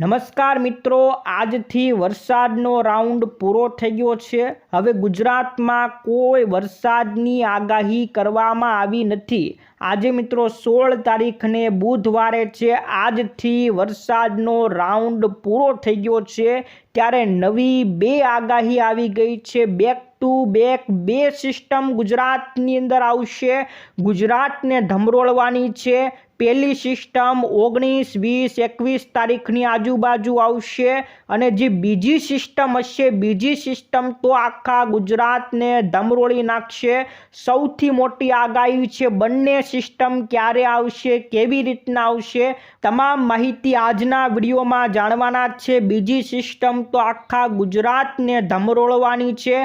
નમસ્કાર મિત્રો, આજથી વરસાદનો રાઉન્ડ પૂરો થઈ ગયો છે. હવે ગુજરાતમાં કોઈ વરસાદની આગાહી કરવામાં આવી નથી. આજે મિત્રો સોળ તારીખને બુધવારે છે. આજથી વરસાદનો રાઉન્ડ પૂરો થઈ ગયો છે. ત્યારે નવી બે આગાહી આવી ગઈ છે. બેક ટુ બેક બે સિસ્ટમ ગુજરાતની અંદર આવશે. ગુજરાતને ધમરોળવાની છે. પહેલી સિસ્ટમ ઓગણીસ, વીસ, એકવીસ તારીખની આજુબાજુ આવશે અને જે બીજી સિસ્ટમ હશે, બીજી સિસ્ટમ તો આખા ગુજરાતને ધમરોળી નાખશે. સૌથી મોટી આગાહી છે બંને સિસ્ટમ ક્યારે આવશે, કેવી રીતના આવશે, તમામ માહિતી આજના વિડીયોમાં જાણવાના છે. બીજી સિસ્ટમ તો આખા ગુજરાતને ધમરોળવાની છે.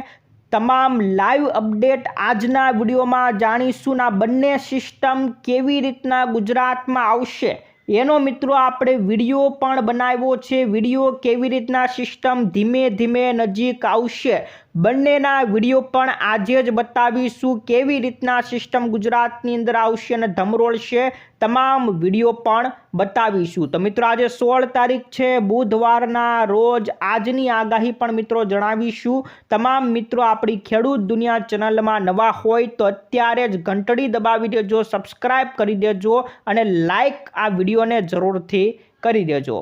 તમામ લાઈવ અપડેટ આજના વિડીયોમાં જાણીશું આ બંને સિસ્ટમ કેવી રીતના ગુજરાતમાં આવશે. એનો મિત્રો આપણે વીડિયો પણ બનાવ્યો છે. વીડિયો કેવી રીતના સિસ્ટમ ધીમે ધીમે નજીક આવશે. બંનેના વીડિયો પણ આજે જ બતાવીશું કેવી રીતના સિસ્ટમ ગુજરાતની અંદર આવશે અને ધમરોળશે તમામ વીડિયો પણ બતાવીશું. તો મિત્રો આજે સોળ તારીખ છે, બુધવારના રોજ આજની આગાહી પણ મિત્રો જણાવીશું. તમામ મિત્રો આપણી ખેડૂત દુનિયા ચેનલમાં નવા હોય તો અત્યારે જ ઘંટડી દબાવી દેજો સબસ્ક્રાઈબ કરી દેજો અને લાઈક આ વિડીયોને જરૂરથી કરી દેજો.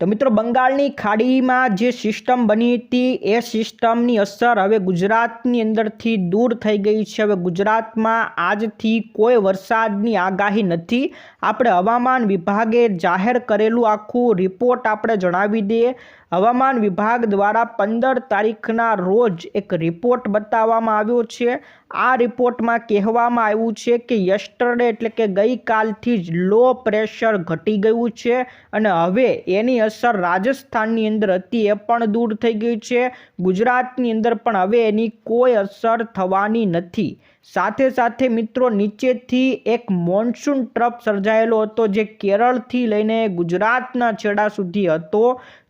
તો મિત્રો બંગાળની ખાડીમાં જે સિસ્ટમ બની હતી, એ સિસ્ટમની અસર હવે ગુજરાતની અંદરથી દૂર થઈ ગઈ છે. હવે ગુજરાતમાં આજથી કોઈ વરસાદની આગાહી નથી. આપણે હવામાન વિભાગે જાહેર કરેલું આખું રિપોર્ટ આપણે જણાવી દઈએ. હવામાન વિભાગ દ્વારા પંદર તારીખના રોજ એક રિપોર્ટ બતાવવામાં આવ્યો છે. આ રિપોર્ટમાં કહેવામાં આવ્યું છે કે યસ્ટરડે એટલે કે ગઈકાલથી જ લો પ્રેશર ઘટી ગયું છે અને હવે એની અસર રાજસ્થાનની અંદર હતી એ પણ દૂર થઈ ગઈ છે. ગુજરાતની અંદર પણ હવે એની કોઈ અસર થવાની નથી. સાથે સાથે મિત્રો, નીચેથી એક મોન્સૂન ટ્રપ સર્જાયેલો હતો જે કેરળથી લઈને ગુજરાતના છેડા સુધી હતો,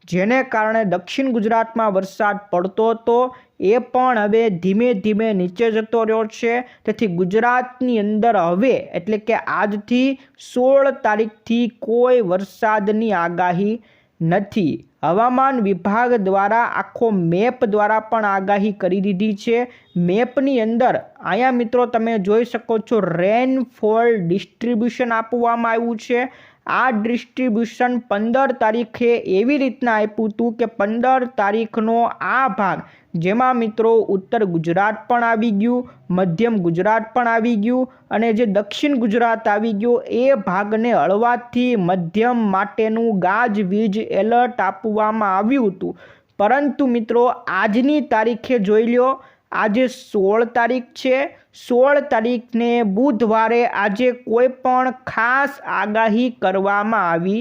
જેને કારણે દક્ષિણ ગુજરાતમાં વરસાદ પડતો હતો. એ પણ હવે ધીમે ધીમે નીચે જતો રહ્યો છે. તેથી ગુજરાતની અંદર હવે, એટલે કે આજથી સોળ તારીખથી કોઈ વરસાદની આગાહી નથી. હવામાન વિભાગ દ્વારા આખો મેપ દ્વારા પણ આગાહી કરી દીધી છે. મેપની અંદર અહીંયા મિત્રો તમે જોઈ શકો છો રેનફોલ ડિસ્ટ્રીબ્યુશન આપવામાં આવ્યું છે. આ ડિસ્ટ્રીબ્યુશન પંદર તારીખે એવી રીતના આપ્યું હતું કે પંદર તારીખનો આ ભાગ, જેમાં મિત્રો ઉત્તર ગુજરાત પણ આવી ગયું, મધ્યમ ગુજરાત પણ આવી ગયું અને જે દક્ષિણ ગુજરાત આવી ગયું એ ભાગને હળવાથી મધ્યમ માટેનું ગાજવીજ એલર્ટ આપવામાં આવ્યું હતું. પરંતુ મિત્રો આજની તારીખે જોઈ લો આજે સોળ તારીખ છે. સોળ તારીખને બુધવારે આજે કોઈ પણ ખાસ આગાહી કરવામાં આવી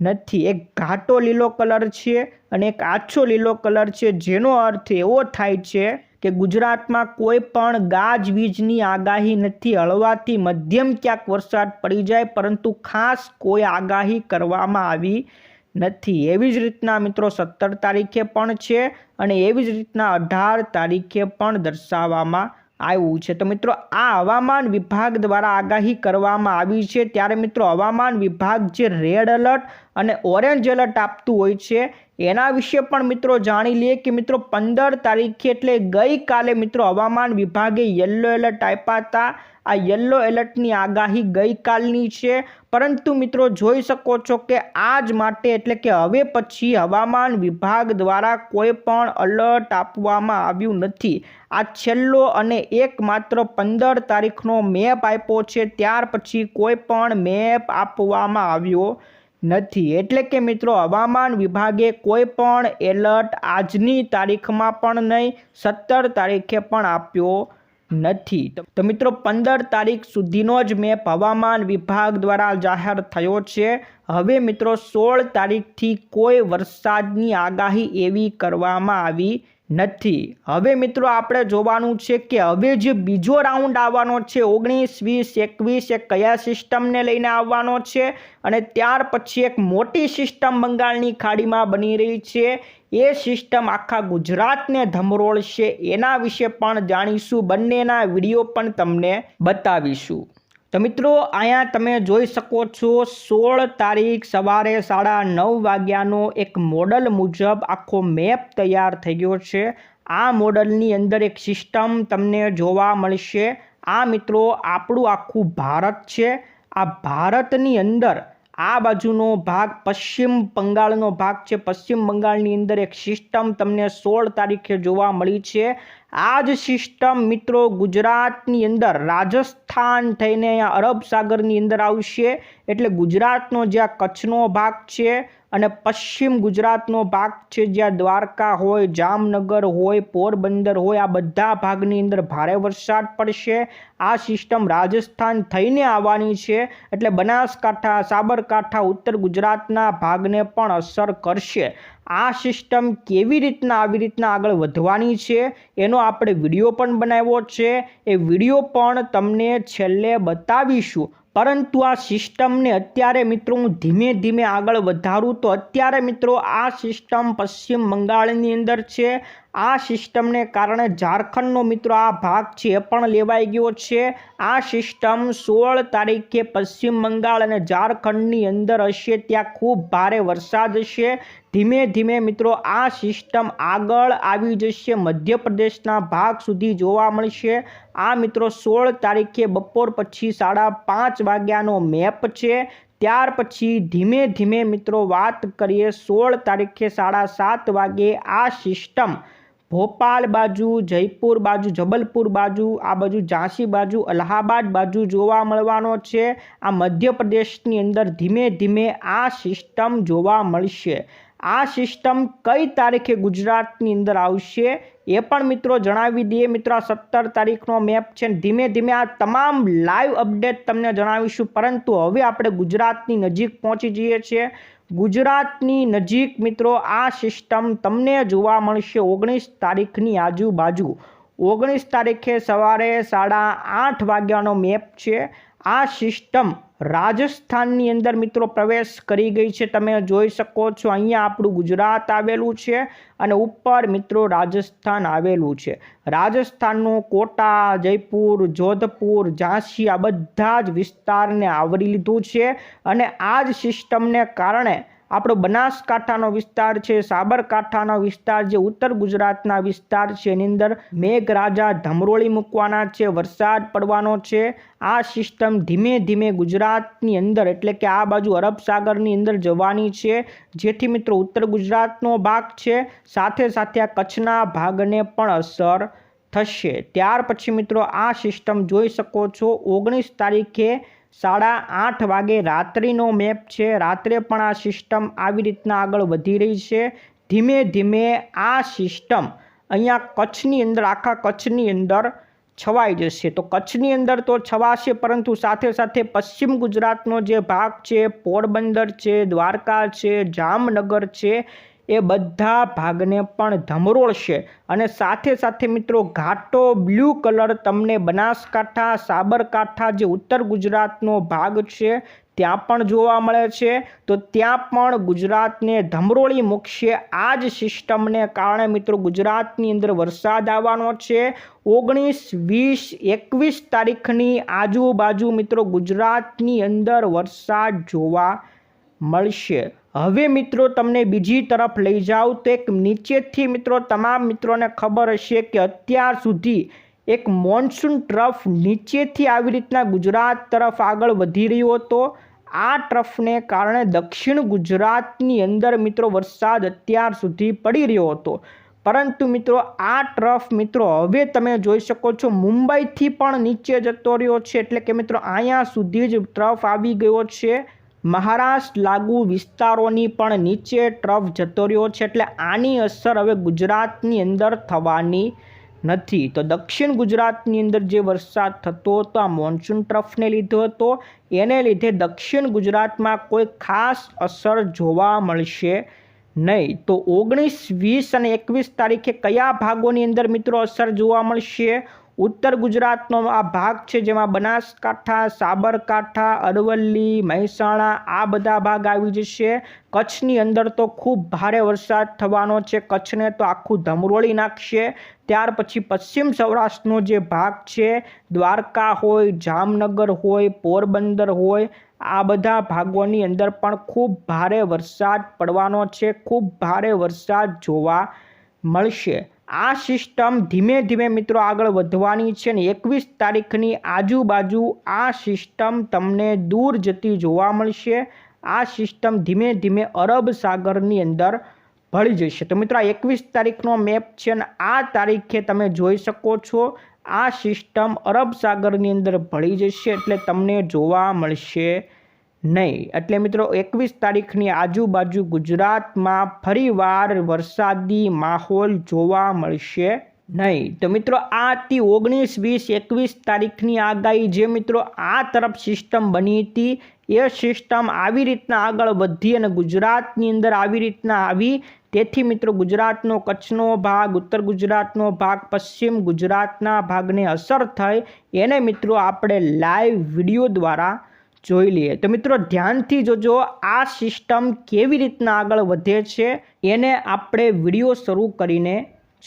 નથી. એક ઘાટો લીલો કલર છે અને એક આછો લીલો કલર છે, જેનો અર્થ એવો થાય છે કે ગુજરાતમાં કોઈ પણ ગાજવીજની આગાહી નથી. હળવાથી મધ્યમ ક્યાંક વરસાદ પડી જાય, પરંતુ ખાસ કોઈ આગાહી કરવામાં આવી નથી. એવી જ રીતના મિત્રો સત્તર તારીખે પણ છે અને એવી જ રીતના અઢાર તારીખે પણ દર્શાવવામાં આવ્યું છે. તો મિત્રો, આ હવામાન વિભાગ દ્વારા આગાહી કરવામાં આવી છે. ત્યારે મિત્રો, હવામાન વિભાગ જે રેડ એલર્ટ અને ઓરેન્જ એલર્ટ આપતું હોય છે, એના વિશે પણ મિત્રો જાણી લઈએ કે મિત્રો, પંદર તારીખે એટલે ગઈકાલે મિત્રો હવામાન વિભાગે યલો એલર્ટ આપ્યા હતા. આ યલો એલર્ટની આગાહી ગઈકાલની છે. પરંતુ મિત્રો જોઈ શકો છો કે આજ માટે એટલે કે હવે પછી હવામાન વિભાગ દ્વારા કોઈ પણ અલર્ટ આપવામાં આવ્યું નથી. આ છેલ્લો અને એકમાત્ર પંદર તારીખનો મેપ આપ્યો છે. ત્યાર પછી કોઈ પણ મેપ આપવામાં આવ્યો નથી. એટલે કે મિત્રો હવામાન વિભાગે કોઈ પણ એલર્ટ આજની તારીખમાં પણ નહીં, સત્તર તારીખે પણ આપ્યો નથી. તો મિત્રો, પંદર તારીખ સુધીનો જ મેપ હવામાન વિભાગ દ્વારા જાહેર થયો છે. હવે મિત્રો, સોળ તારીખથી કોઈ વરસાદની આગાહી એવી કરવામાં આવી નથી. હવે મિત્રો આપણે જોવાનું છે કે હવે જે બીજો રાઉન્ડ આવવાનો છે, ઓગણીસ, વીસ, એકવીસ એ કયા સિસ્ટમને લઈને આવવાનો છે? અને ત્યાર પછી એક મોટી સિસ્ટમ બંગાળની ખાડીમાં બની રહી છે. એ સિસ્ટમ આખા ગુજરાતને ધમરોળશે. એના વિશે પણ જાણીશું. બંનેના વીડિયો પણ તમને બતાવીશું. તો મિત્રો, અહીંયા તમે જોઈ શકો છો, સોળ તારીખ સવારે સાડા નવ વાગ્યાનો એક મોડલ મુજબ આખો મેપ તૈયાર થઈ ગયો છે. આ મોડલની અંદર એક સિસ્ટમ તમને જોવા મળશે. આ મિત્રો, આપણું આખું ભારત છે. આ ભારતની અંદર આ બાજુનો ભાગ, પશ્ચિમ બંગાળનો ભાગ છે. પશ્ચિમ બંગાળની અંદર એક સિસ્ટમ તમને સોળ તારીખે જોવા મળી છે. આ જ સિસ્ટમ મિત્રો ગુજરાતની અંદર રાજસ્થાન થઈને અરબ સાગરની અંદર આવશે. એટલે ગુજરાતનો જ્યાં કચ્છનો ભાગ છે અને પશ્ચિમ ગુજરાતનો ભાગ છે જ્યાં દ્વારકા હોય, જામનગર હોય, પોરબંદર હોય, આ બધા ભાગની અંદર ભારે વરસાદ પડશે. આ સિસ્ટમ રાજસ્થાન થઈને આવવાની છે. એટલે બનાસકાંઠા, સાબરકાંઠા ઉત્તર ગુજરાતના ભાગને પણ અસર કરશે. આ સિસ્ટમ કેવી રીતના આવી રીતના આગળ વધવાની છે એનો આપણે વીડિયો પણ બનાવ્યો છે. એ વીડિયો પણ તમને છેલ્લે બતાવીશું. પરંતુ આ સિસ્ટમને અત્યારે મિત્રો હું ધીમે ધીમે આગળ વધારું તો અત્યારે મિત્રો આ સિસ્ટમ પશ્ચિમ બંગાળની અંદર છે. આ સિસ્ટમને કારણે ઝારખંડનો મિત્રો આ ભાગ છે પણ લેવાઈ ગયો છે. આ સિસ્ટમ સોળ તારીખે પશ્ચિમ બંગાળ અને ઝારખંડની અંદર હશે, ત્યાં ખૂબ ભારે વરસાદ હશે ધીમે ધીમે મિત્રો, આ સિસ્ટમ આગળ આવી જશે, મધ્યપ્રદેશના ભાગ સુધી જોવા મળશે. આ મિત્રો, સોળ તારીખે બપોર પછી સાડા પાંચ વાગ્યાનો મેપ છે. ત્યાર પછી ધીમે ધીમે મિત્રો, વાત કરીએ, સોળ તારીખે સાડા સાત વાગે આ સિસ્ટમ ભોપાલ બાજુ, જયપુર બાજુ, જબલપુર બાજુ, આ બાજુ ઝાંસી બાજુ, અલ્હાબાદ બાજુ જોવા મળવાનો છે. આ મધ્યપ્રદેશની અંદર ધીમે ધીમે આ સિસ્ટમ જોવા મળશે. આ સિસ્ટમ કઈ તારીખે ગુજરાતની અંદર આવશે? એ પણ મિત્રો જણાવી દઈએ. મિત્રો સત્તર તારીખનો મેપ છે ધીમે ધીમે આ તમામ લાઈવ અપડેટ તમને જણાવીશું. પરંતુ હવે આપણે ગુજરાતની નજીક પહોંચી જઈએ છીએ. ગુજરાતની નજીક મિત્રો આ સિસ્ટમ તમને જોવા મળશે ઓગણીસ તારીખની આજુબાજુ. ઓગણીસ તારીખે સવારે સાડા આઠ વાગ્યાનો મેપ છે. આ સિસ્ટમ રાજસ્થાનની અંદર મિત્રો પ્રવેશ કરી ગઈ છે. તમે જોઈ શકો છો, અહીંયા આપણું ગુજરાત આવેલું છે અને ઉપર મિત્રો રાજસ્થાન આવેલું છે. રાજસ્થાનનું કોટા, જયપુર, જોધપુર, ઝાંસી આ બધા જ વિસ્તારને આવરી લીધું છે અને આ જ સિસ્ટમને કારણે આપણો બનાસકાંઠાનો વિસ્તાર છે, સાબરકાંઠાનો વિસ્તાર જે ઉત્તર ગુજરાતના વિસ્તાર છે, એની અંદર મેઘરાજા ધમરોળી મૂકવાના છે, વરસાદ પડવાનો છે. આ સિસ્ટમ ધીમે ધીમે ગુજરાતની અંદર, એટલે કે આ બાજુ અરબ સાગરની અંદર જવાની છે. જેથી મિત્રો ઉત્તર ગુજરાતનો ભાગ છે, સાથે સાથે આ કચ્છના ભાગને પણ અસર થશે. ત્યાર પછી મિત્રો આ સિસ્ટમ જોઈ શકો છો, ઓગણીસ તારીખે સાડા આઠ વાગે રાત્રિનો મેપ છે. રાત્રે પણ આ સિસ્ટમ આવી રીતના આગળ વધી રહી છે. ધીમે ધીમે આ સિસ્ટમ અહીંયા કચ્છની અંદર, આખા કચ્છની અંદર છવાઈ જશે. તો કચ્છની અંદર તો છવાશે, પરંતુ સાથે સાથે પશ્ચિમ ગુજરાતનો જે ભાગ છે, પોરબંદર છે, દ્વારકા છે, જામનગર છે એ બધા ભાગને પણ ધમરોળશે. અને સાથે સાથે મિત્રો, ઘાટો બ્લુ કલર તમને બનાસકાંઠા, સાબરકાંઠા જે ઉત્તર ગુજરાતનો ભાગ છે, ત્યાં પણ જોવા મળે છે. તો ત્યાં પણ ગુજરાતને ધમરોળી મૂકશે. આ જ સિસ્ટમને કારણે મિત્રો, ગુજરાતની અંદર વરસાદ આવવાનો છે. ઓગણીસ, વીસ, એકવીસ તારીખની આજુબાજુ મિત્રો ગુજરાતની અંદર વરસાદ જોવા મળશે. હવે મિત્રો તમને બીજી તરફ લઈ જાઉં તો એક નીચેથી મિત્રો તમામ મિત્રોને ખબર હશે કે અત્યાર સુધી એક મોન્સૂન ટ્રફ નીચેથી આવી રીતના ગુજરાત તરફ આગળ વધી રહ્યો હતો. આ ટ્રફને કારણે દક્ષિણ ગુજરાતની અંદર મિત્રો વરસાદ અત્યાર સુધી પડી રહ્યો હતો. પરંતુ મિત્રો આ ટ્રફ મિત્રો હવે તમે જોઈ શકો છો મુંબઈથી પણ નીચે જતો રહ્યો છે. એટલે કે મિત્રો અહીંયા સુધી જ ટ્રફ આવી ગયો છે. મહારાષ્ટ્ર લાગુ વિસ્તારોની પણ નીચે ટ્રફ જતો રહ્યો છે એટલે આની અસર હવે ગુજરાતની અંદર થવાની નથી. તો દક્ષિણ ગુજરાતની અંદર જે વરસાદ થતો હતો, આ મોન્સૂન ટ્રફને લીધો હતો, એને લીધે દક્ષિણ ગુજરાતમાં કોઈ ખાસ અસર જોવા મળશે નહીં. તો ઓગણીસ, વીસ અને એકવીસ તારીખે કયા ભાગોની અંદર મિત્રો અસર જોવા મળશે? ઉત્તર ગુજરાતનો આ ભાગ છે જેમાં બનાસકાંઠા, સાબરકાંઠા, અરવલ્લી, મહેસાણા આ બધા ભાગ આવી જશે. કચ્છની અંદર તો ખૂબ ભારે વરસાદ થવાનો છે. કચ્છને તો આખું ધમરોળી નાખશે. ત્યાર પછી પશ્ચિમ સૌરાષ્ટ્રનો જે ભાગ છે, દ્વારકા હોય, જામનગર હોય, પોરબંદર હોય, આ બધા ભાગોની અંદર પણ ખૂબ ભારે વરસાદ પડવાનો છે. ખૂબ ભારે વરસાદ જોવા મળશે. આ સિસ્ટમ ધીમે ધીમે મિત્રો આગળ વધવાની છે ને એકવીસ તારીખની આજુબાજુ આ સિસ્ટમ તમને દૂર જતી જોવા મળશે. આ સિસ્ટમ ધીમે ધીમે અરબ સાગરની અંદર ભળી જશે. તો મિત્રો આ એકવીસ તારીખનો મેપ છે ને આ તારીખે તમે જોઈ શકો છો આ સિસ્ટમ અરબ સાગરની અંદર ભળી જશે એટલે તમને જોવા મળશે નહીં. એટલે મિત્રો, એકવીસ તારીખની આજુબાજુ ગુજરાતમાં ફરીવાર વરસાદી માહોલ જોવા મળશે નહીં. તો મિત્રો, આ હતી ઓગણીસ વીસ એકવીસ તારીખની આગાહી. જે મિત્રો, આ તરફ સિસ્ટમ બની હતી, એ સિસ્ટમ આવી રીતના આગળ વધી અને ગુજરાતની અંદર આવી રીતના આવી. તેથી મિત્રો, ગુજરાતનો કચ્છનો ભાગ, ઉત્તર ગુજરાતનો ભાગ, પશ્ચિમ ગુજરાતના ભાગને અસર થઈ. એને મિત્રો, આપણે લાઈવ વીડિયો દ્વારા જોઈ લઈએ. તો મિત્રો, ધ્યાનથી જોજો, આ સિસ્ટમ કેવી રીતના આગળ વધે છે, એને આપણે વીડિયો શરૂ કરીને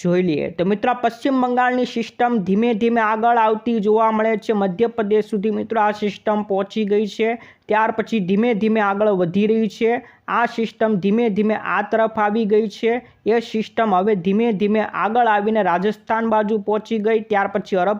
જોઈ લઈએ. તો મિત્રો પશ્ચિમ બંગાળની સિસ્ટમ ધીમે ધીમે આગળ આવતી જોવા મળે છે. મધ્યપ્રદેશ સુધી મિત્રો, આ સિસ્ટમ પહોંચી ગઈ છે. ત્યાર પછી ધીમે ધીમે આગળ વધી રહી છે. આ સિસ્ટમ ધીમે ધીમે આ તરફ આવી ગઈ છે. એ સિસ્ટમ હવે ધીમે ધીમે આગળ આવીને રાજસ્થાન બાજુ પહોંચી ગઈ. ત્યાર પછી અરબ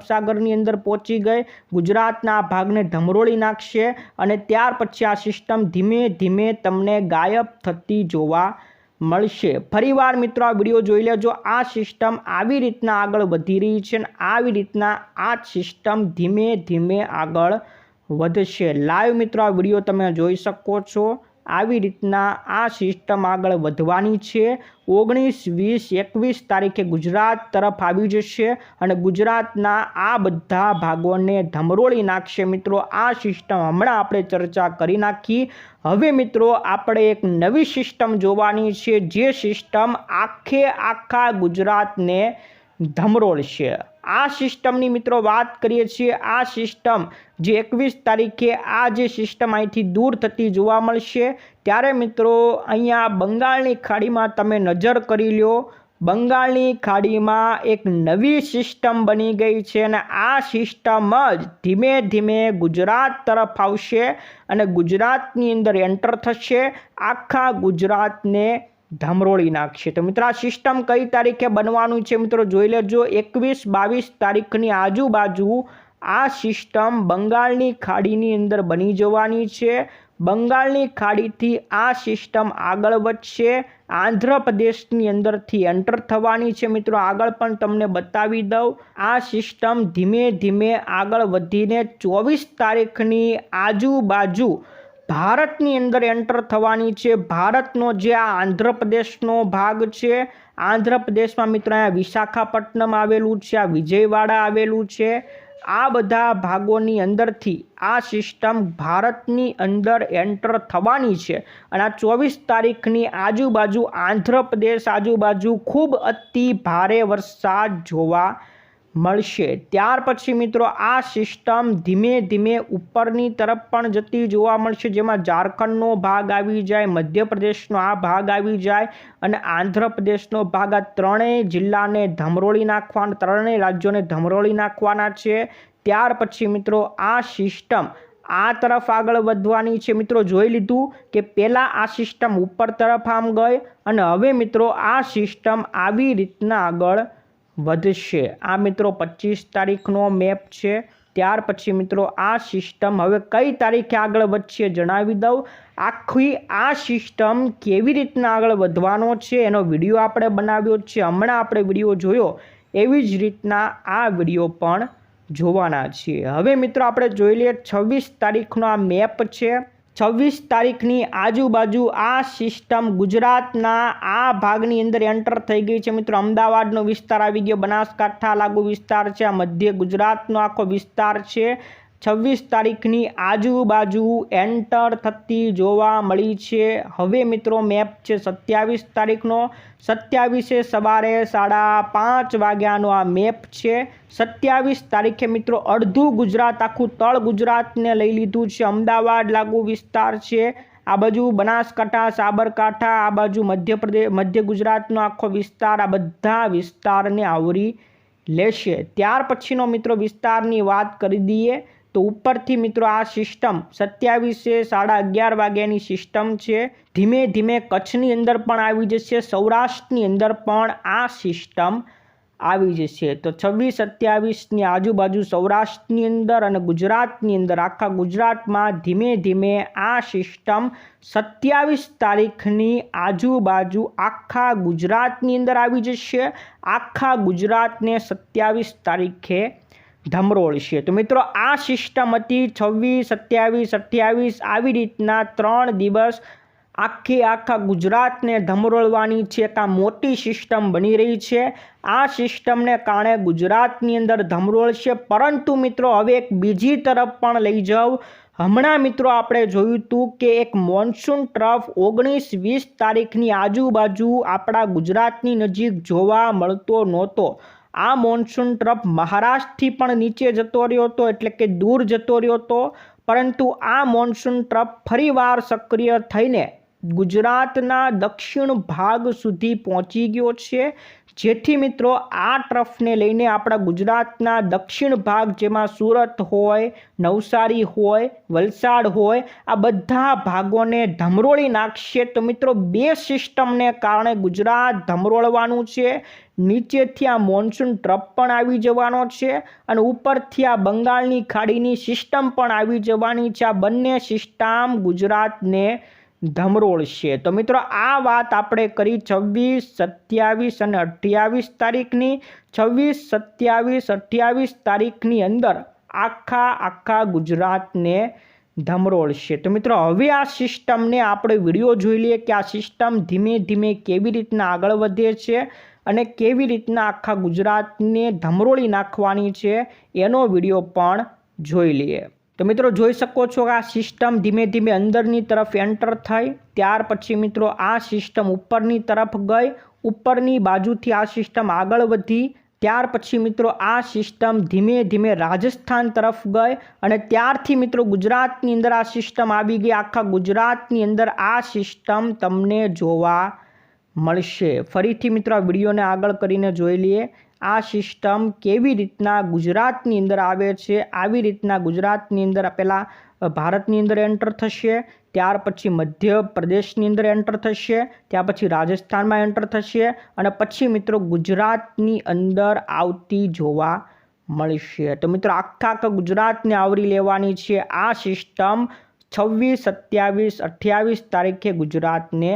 અંદર પહોંચી ગઈ. ગુજરાતના ભાગને ધમરોળી નાખશે અને ત્યાર પછી આ સિસ્ટમ ધીમે ધીમે તમને ગાયબ થતી જોવા મળશે. ફરીવાર મિત્રો, આ વીડિયો જોઈ લેજો. આ સિસ્ટમ આવી રીતના આગળ વધી રહી છે અને આવી રીતના આ સિસ્ટમ ધીમે ધીમે આગળ વધશે. લાઈવ મિત્રો, આ વીડિયો તમે જોઈ શકો છો. આવી રીતના આ સિસ્ટમ આગળ વધવાની છે. ઓગણીસ, વીસ, એકવીસ તારીખે ગુજરાત તરફ આવી જશે અને ગુજરાતના આ બધા ભાગોને ધમરોળી નાખશે. મિત્રો, આ સિસ્ટમ હમણાં આપણે ચર્ચા કરી નાખી. હવે મિત્રો, આપણે એક નવી સિસ્ટમ જોવાની છે, જે સિસ્ટમ આખે આખા ગુજરાતને ધમરોળશે. આ સિસ્ટમની મિત્રો વાત કરીએ છીએ આ સિસ્ટમ જે એકવીસ તારીખે આ જે સિસ્ટમ અહીંથી દૂર થતી જોવા મળશે. ત્યારે મિત્રો અહીંયા બંગાળની ખાડીમાં તમે નજર કરી લો બંગાળની ખાડીમાં એક નવી સિસ્ટમ બની ગઈ છે અને આ સિસ્ટમ જ ધીમે ધીમે ગુજરાત તરફ આવશે અને ગુજરાતની અંદર એન્ટર થશે. આખા ગુજરાતને ધમરોળી નાખશે. તો મિત્રો આ સિસ્ટમ કઈ તારીખે બનવાનું છે મિત્રો જોઈ લેજો. એકવીસ બાવીસ તારીખની આજુબાજુ આ સિસ્ટમ બંગાળની ખાડીની અંદર બની જવાની છે. બંગાળની ખાડીથી આ સિસ્ટમ આગળ વધશે. આંધ્રપ્રદેશની અંદરથી એન્ટર થવાની છે મિત્રો. આગળ પણ તમને બતાવી દઉં. આ સિસ્ટમ ધીમે ધીમે આગળ વધીને ચોવીસ તારીખની આજુબાજુ ભારતની અંદર એન્ટર થવાની છે. ભારતનો જે આ આંધ્રપ્રદેશનો ભાગ છે, આંધ્રપ્રદેશમાં મિત્રો અહીંયા વિશાખાપટ્ટનમ આવેલું છે, આ વિજયવાડા આવેલું છે. આ બધા ભાગોની અંદરથી આ સિસ્ટમ ભારતની અંદર એન્ટર થવાની છે. અને આ ચોવીસ તારીખની આજુબાજુ આંધ્રપ્રદેશ આજુબાજુ ખૂબ અતિ ભારે વરસાદ જોવા મળશે. ત્યાર પછી મિત્રો, આ સિસ્ટમ ધીમે ધીમે ઉપરની તરફ પણ જતી જોવા મળશે. જેમાં ઝારખંડનો ભાગ આવી જાય, મધ્યપ્રદેશનો આ ભાગ આવી જાય અને આંધ્રપ્રદેશનો ભાગ. આ ત્રણેય જિલ્લાને ધમરોળી નાખવાના, ત્રણેય રાજ્યોને ધમરોળી નાખવાના છે. ત્યાર પછી મિત્રો, આ સિસ્ટમ આ તરફ આગળ વધવાની છે. મિત્રો, જોઈ લીધું કે પહેલાં આ સિસ્ટમ ઉપર તરફ આમ ગઈ અને હવે મિત્રો, આ સિસ્ટમ આવી રીતના આગળ વધશે. આ મિત્રો પચીસ તારીખનો મેપ છે. ત્યાર પછી મિત્રો આ સિસ્ટમ હવે કઈ તારીખે આગળ વધશે જણાવી દઉં. આખી આ સિસ્ટમ કેવી રીતના આગળ વધવાનો છે એનો વીડિયો આપણે બનાવ્યો છે. હમણાં આપણે વીડિયો જોયો. એવી જ રીતના આ વીડિયો પણ જોવાના છીએ. હવે મિત્રો આપણે જોઈ લઈએ છવ્વીસ તારીખનો આ મેપ છે. છવ્વીસ તારીખની આજુબાજુ આ સિસ્ટમ ગુજરાતના આ ભાગની અંદર એન્ટર થઈ ગઈ છે. મિત્રો, અમદાવાદનો વિસ્તાર આવી ગયો. બનાસકાંઠા લાગુ વિસ્તાર છે. આ મધ્ય ગુજરાતનો આખો વિસ્તાર છે. છવ્વીસ તારીખની આજુબાજુ એન્ટર થતી જોવા મળી છે. હવે મિત્રો મેપ છે સત્યાવીસ તારીખનો. સત્યાવીસે સવારે સાડા પાંચ વાગ્યાનો આ મેપ છે. સત્યાવીસ તારીખે મિત્રો અડધું ગુજરાત, આખું તળ ગુજરાતને લઈ લીધું છે. અમદાવાદ, લાગુ વિસ્તાર છે. આ બાજુ બનાસકાંઠા, સાબરકાંઠા, આ બાજુ મધ્યપ્રદેશ મધ્ય ગુજરાતનો આખો વિસ્તાર આ બધા વિસ્તારને આવરી લેશે. ત્યાર પછીનો મિત્રો વિસ્તારની વાત કરી દઈએ. તો ઉપરથી મિત્રો આ સિસ્ટમ સત્યાવીસે સાડા અગિયાર વાગ્યાની સિસ્ટમ છે. ધીમે ધીમે કચ્છની અંદર પણ આવી જશે, સૌરાષ્ટ્રની અંદર પણ આ સિસ્ટમ આવી જશે. તો છવ્વીસ, સત્યાવીસની આજુબાજુ સૌરાષ્ટ્રની અંદર અને ગુજરાતની અંદર, આખા ગુજરાતમાં ધીમે ધીમે આ સિસ્ટમ સત્યાવીસ તારીખની આજુબાજુ આખા ગુજરાતની અંદર આવી જશે. આખા ગુજરાતને સત્યાવીસ તારીખે ધમરોળશે તો મિત્રો, આ સિસ્ટમ હતી છવ્વીસ, સત્યાવીસ, અઠ્યાવીસ, આવી રીતના ત્રણ દિવસ આખી આખા ગુજરાતને ધમરોળવાની છે એક આ મોટી સિસ્ટમ બની રહી છે. આ સિસ્ટમને કારણે ગુજરાતની અંદર ધમરોળ છે. પરંતુ મિત્રો, હવે એક બીજી તરફ પણ લઈ જાઉં હમણાં મિત્રો, આપણે જોયું હતું કે એક મોન્સૂન ટ્રફ ઓગણીસ, વીસ તારીખની આજુબાજુ આપણા ગુજરાતની નજીક જોવા મળતો નહોતો. આ મોન્સૂન ટ્રફ મહારાષ્ટ્રથી પણ નીચે જતો રહ્યો હતો, એટલે કે દૂર જતો રહ્યો હતો. પરંતુ આ મોન્સૂન ટ્રફ ફરીવાર સક્રિય થઈને ગુજરાતના દક્ષિણ ભાગ સુધી પહોંચી ગયો છે. જેથી મિત્રો આ ટ્રફને લઈને આપણા ગુજરાતના દક્ષિણ ભાગ જેમાં સુરત હોય, નવસારી હોય, વલસાડ હોય, આ બધા ભાગોને ધમરોળી નાખશે. તો મિત્રો બે સિસ્ટમને કારણે ગુજરાત ધમરોળવાનું છે, નીચેથી આ મોન્સૂન ટ્રફ પણ આવી જવાનો છે અને ઉપરથી આ બંગાળની ખાડીની સિસ્ટમ પણ આવી જવાની છે. આ બંને સિસ્ટમ ગુજરાતને ધમરોળશે તો મિત્રો, આ વાત આપણે કરી છવ્વીસ, સત્યાવીસ અને અઠ્યાવીસ તારીખની. છવ્વીસ, સત્યાવીસ, અઠ્યાવીસ તારીખની અંદર આખા આખા ગુજરાતને ધમરોળ છે. તો મિત્રો, હવે આ સિસ્ટમને આપણે વીડિયો જોઈ લઈએ કે આ સિસ્ટમ ધીમે ધીમે કેવી રીતના આગળ વધે છે અને કેવી રીતના આખા ગુજરાતને ધમરોળી નાખવાની છે, એનો વીડિયો પણ જોઈ લઈએ. તો મિત્રો જોઈ શકો છો કે આ સિસ્ટમ ધીમે ધીમે અંદરની તરફ એન્ટર થઈ ત્યાર પછી મિત્રો આ સિસ્ટમ ઉપરની તરફ ગઈ. ઉપરની બાજુથી આ સિસ્ટમ આગળ વધી. ત્યાર પછી મિત્રો આ સિસ્ટમ ધીમે ધીમે રાજસ્થાન તરફ ગઈ અને ત્યારથી મિત્રો ગુજરાતની અંદર આ સિસ્ટમ આવી ગઈ. આખા ગુજરાતની અંદર આ સિસ્ટમ તમને જોવા મળશે. ફરીથી મિત્રો આ વિડીયોને આગળ કરીને જોઈ લઈએ. આ સિસ્ટમ કેવી રીતના ગુજરાતની અંદર આવે છે, આવી રીતના ગુજરાતની અંદર પહેલાં ભારતની અંદર એન્ટર થશે, ત્યાર પછી મધ્ય પ્રદેશની અંદર એન્ટર થશે, ત્યાર પછી રાજસ્થાનમાં એન્ટર થશે અને પછી મિત્રો ગુજરાતની અંદર આવતી જોવા મળશે. તો મિત્રો આખા આખા ગુજરાતને આવરી લેવાની છે આ સિસ્ટમ છવ્વીસ, સત્યાવીસ, અઠ્યાવીસ તારીખે ગુજરાતને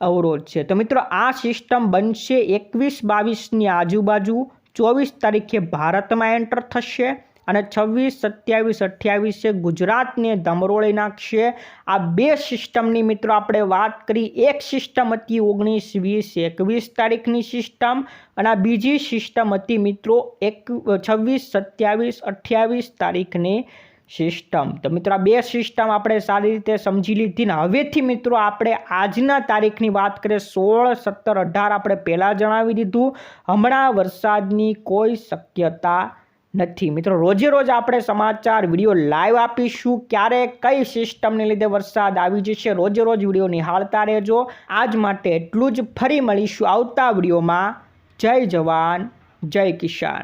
અવરોધ છે. તો મિત્રો, આ સિસ્ટમ બનશે એકવીસ બાવીસની આજુબાજુ. ચોવીસ તારીખે ભારતમાં એન્ટર થશે અને છવ્વીસ, સત્યાવીસ, અઠ્યાવીસે ગુજરાતને ધમરોળી નાખશે. આ બે સિસ્ટમની મિત્રો, આપણે વાત કરી. એક સિસ્ટમ હતી ઓગણીસ, વીસ, એકવીસ તારીખની સિસ્ટમ અને આ બીજી સિસ્ટમ હતી મિત્રો, એક, છવ્વીસ, સત્યાવીસ, અઠ્યાવીસ તારીખની સિસ્ટમ. તો મિત્રો આ બે સિસ્ટમ આપણે સારી રીતે સમજી લીધી ને હવેથી મિત્રો આપણે આજના તારીખની વાત કરીએ સોળ સત્તર અઢાર આપણે પહેલાં જણાવી દીધું. હમણાં વરસાદની કોઈ શક્યતા નથી. મિત્રો રોજે રોજ આપણે સમાચાર, વીડિયો લાઈવ આપીશું. ક્યારે કઈ સિસ્ટમને લીધે વરસાદ આવી જશે રોજે રોજ વીડિયો નિહાળતા રહેજો. આજ માટે એટલું જ. ફરી મળીશું આવતા વિડીયોમાં. જય જવાન, જય કિસાન.